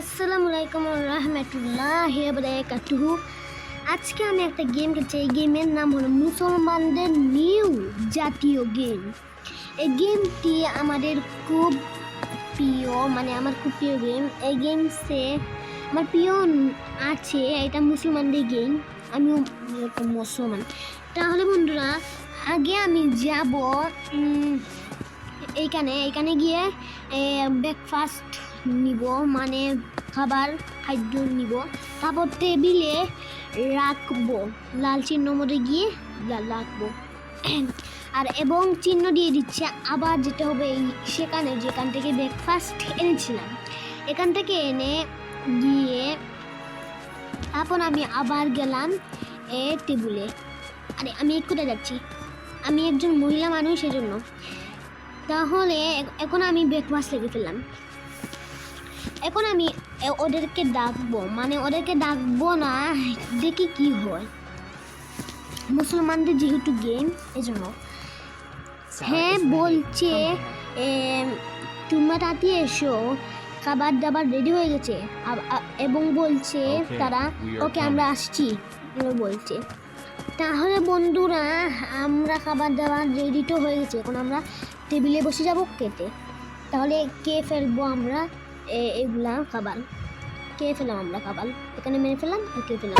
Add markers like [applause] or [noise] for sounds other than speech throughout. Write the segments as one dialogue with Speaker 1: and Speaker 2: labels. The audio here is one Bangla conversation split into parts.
Speaker 1: আসসালামু আলাইকুম রহমতুল্লাহ বারাকাতুহু। আজকে আমি একটা গেম খেলছি। এই গেমের নাম হলো মুসলমানদের নিউ জাতীয় গেম। এই গেমটি আমাদের খুব প্রিয় মানে আমার খুব প্রিয় গেম। এই গেমসে আমার প্রিয় আছে এটা মুসলমানদের গেম। আমিও মুসলমান। তাহলে বন্ধুরা, আগে আমি যাব এইখানে এইখানে গিয়ে ব্রেকফাস্ট নিব মানে খাবার, খাদ্য নিব। তারপর টেবিলে রাখব, লাল চিহ্ন মধ্যে গিয়ে রাখব। [clears throat] আর এবং চিহ্ন দিয়ে দিচ্ছে, আবার যেতে হবে এই সেখানে, যেখান থেকে ব্রেকফাস্ট এনেছিলাম। এখান থেকে এনে গিয়ে তারপর আমি আবার গেলাম এ টেবিলে। আরে, আমি কোথায় যাচ্ছি? আমি একজন মহিলা মানুষ সেজন্য তাহলে এখন আমি ব্রেকফাস্ট লেগে ফেললাম। এখন আমি ওদেরকে ডাকবো। মানে ওদেরকে ডাকবো না দেখি কি হয়। মুসলমানদের যেহেতু গেম এজন্য। হ্যাঁ বলছে তোমরা তাড়াতাড়ি এসো খাবার দাবার রেডি হয়ে গেছে। এবং বলছে তারা ওকে আমরা আসছি। বলছে। তাহলে বন্ধুরা আমরা খাবার দাবার রেডি তো হয়ে গেছে। এখন আমরা টেবিলে বসে যাব কেটে তাহলে কে ফেলব আমরা। খাবার। কে ফেলাম আমরা খাবার? এখানে মেরে ফেলাম কে ফেলাম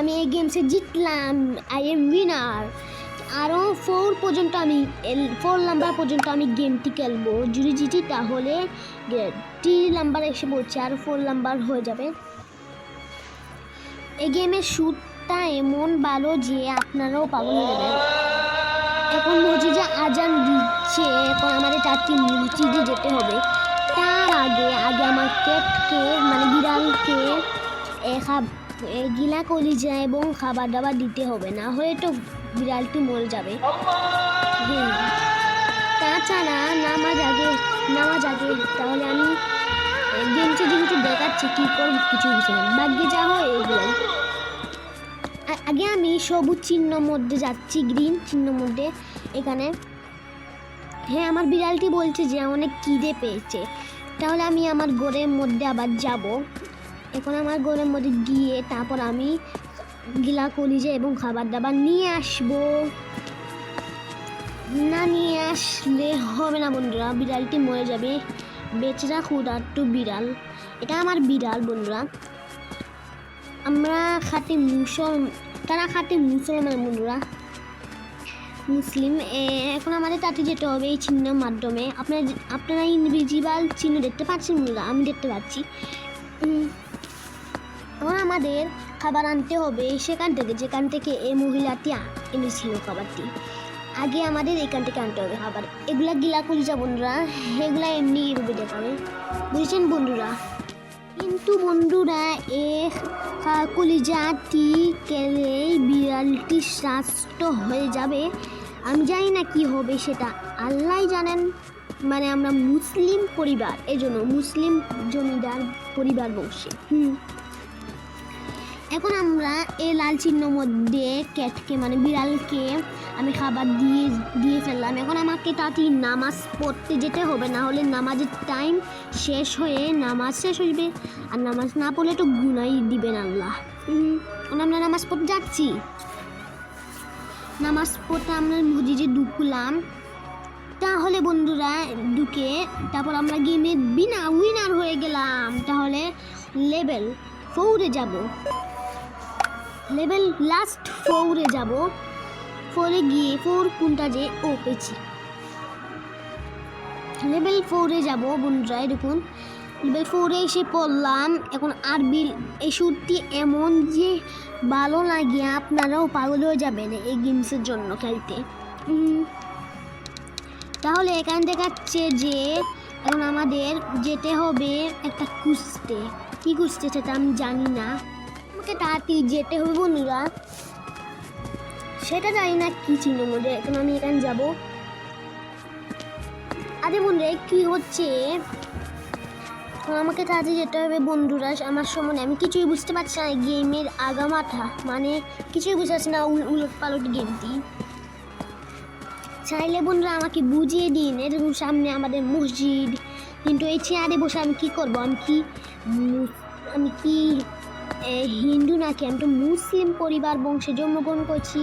Speaker 1: আমি এই গেমসে জিতলাম। আই এম উইনার আরও ফোর পর্যন্ত আমি ফোর নাম্বার পর্যন্ত আমি গেমটি খেলব। যদি জিতি, তাহলে থ্রি নাম্বার এসে পড়ছে, আর ফোর নাম্বার হয়ে যাবে। এই গেমের শ্যুটটা এমন ভালো যে আপনারাও পাগল হয়ে এখন মসজিদে আজান চারটি মসজিদে যেতে হবে। তার আগে আগে আমার কেটকে মানে বিড়ালকে গিলা কলিজা এবং খাবার দাবার দিতে হবে, না হলে তো বিড়ালটি মরে যাবে। তাছাড়া নামাজ আগে নামাজ আগে, তাহলে আমি গেমসে যেহেতু দেখাচ্ছি, কী করব কিছু বুঝে না। ভাগ্যে যা হয় এগুলো আগে আমি সবুজ চিহ্ন মধ্যে যাচ্ছি, গ্রিন চিহ্ন মধ্যে, এখানে হ্যাঁ আমার বিড়ালটি বলছে যে অনেক খিদে পেয়েছে। তাহলে আমি আমার গোরের মধ্যে আবার যাব। এখন আমার গোরের মধ্যে গিয়ে তারপর আমি গিলা কলিজা এবং খাবার দাবার নিয়ে আসব। না নিয়ে আসলে হবে না বন্ধুরা, বিড়ালটি মরে যাবে। বেচরা ক্ষুধার্ত বিড়াল। এটা আমার বিড়াল বন্ধুরা। আমরা খাতে মুসল তারা খাতে মুসলমান বন্ধুরা। মুসলিম এখন আমাদের তাতে যেতে হবে এই চিহ্নের মাধ্যমে। আপনারা আপনারা ইনভিজিবল চিহ্ন দেখতে পাচ্ছেন বন্ধুরা আমি দেখতে পাচ্ছি। এখন আমাদের খাবার আনতে হবে সেখান থেকে, যেখান থেকে এই মহিলাটি এনেছিল খাবারটি। আগে আমাদের এখান থেকে আনতে হবে খাবার। এগুলা গিলা কলিজা বন্ধুরা? এগুলা এমনি এভাবে দেখাবে। বুঝেছেন বন্ধুরা? কিন্তু বন্ধুরা, এ কলিজাটি কেলে বিড়ালটি স্বাস্থ্য হয়ে যাবে। আমি জানি না কি হবে সেটা। আল্লাহ জানেন। মানে আমরা মুসলিম পরিবার, এজন্য মুসলিম জমিদার পরিবার বংশে। হুম। এখন আমরা এই লাল চিহ্ন মধ্যে ক্যাটকে মানে বিড়ালকে আমি খাবার দিয়ে দিয়ে ফেললাম। এখন আমাকে তাড়াতাড়ি নামাজ পড়তে যেতে হবে, না হলে নামাজের টাইম শেষ হয়ে নামাজ শেষ হইবে। আর নামাজ না পড়লে তো গুনাই দিবেন আল্লাহ। আমরা নামাজ পড়তে যাচ্ছি। নামাজ পড়তে আমরা মসজিদে ঢুকলাম। তাহলে বন্ধুরা, ঢুকে তারপর আমরা গেমে বিনা উইনার হয়ে গেলাম। তাহলে লেভেল ফৌরে যাব। লেভেল লাস্ট ফোরে যাব। ফোরে গিয়ে ফোর কোনটা যে ও পেয়েছি। লেভেল ফোরে যাব বন্ধুরা দেখুন। লেভেল ফোরে এসে পড়লাম। এখন আর বিল এই শ্যুটটি এমন যে ভালো লাগে, আপনারাও পাগল হয়ে যাবেন এই গেমসের জন্য খেলতে। তাহলে এখানে দেখাচ্ছে যে এখন আমাদের যেতে হবে একটা খুঁজতে। কি খুঁজতে সেটা আমি জানি না। আমাকে তাড়াতাড়ি যেতে হবে বন্ধুরা। সেটা জানি না কি চিহ্ন মধ্যে এখন আমি এখানে যাব। আরে বন্ধুরা কি হচ্ছে? আমাকে তাড়াতাড়ি যেতে হবে বন্ধুরা, আমার সময় নেই। আমি কিছুই বুঝতে পারছি না গেমের আগামাথা। মানে কিছুই বুঝতে পারছি না উল- উলট পালট গেমটি। চাইলে বন্ধুরা আমাকে বুঝিয়ে দিন। এরকম সামনে আমাদের মসজিদ। কিন্তু এই চেয়ারে বসে আমি কি করব? আমি কি আমি কি হিন্দু নাকি? আমি তো মুসলিম পরিবার বংশে জন্মগ্রহণ করছি।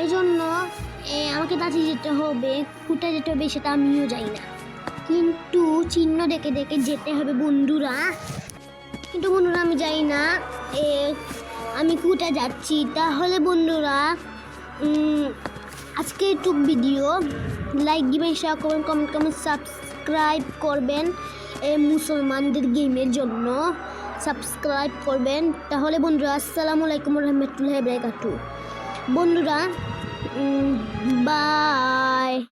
Speaker 1: এই জন্য আমাকে তাতে যেতে হবে কোথায় যেতে হবে সেটা আমিও জানি না। কিন্তু চিহ্ন দেখে দেখে যেতে হবে বন্ধুরা। কিন্তু বন্ধুরা আমি যাই না এ, আমি কোথায় যাচ্ছি। তাহলে বন্ধুরা আজকে একটু ভিডিও লাইক দিবেন শেয়ার করবেন কমেন্ট কমেন্ট সাবস্ক্রাইব করবেন মুসলমানদের গেমের জন্য। সাবস্ক্রাইব করবেন। তাহলে বন্ধুরা আসসালামু আলাইকুম রহমতুল্লাহ বন্ধুরা বাই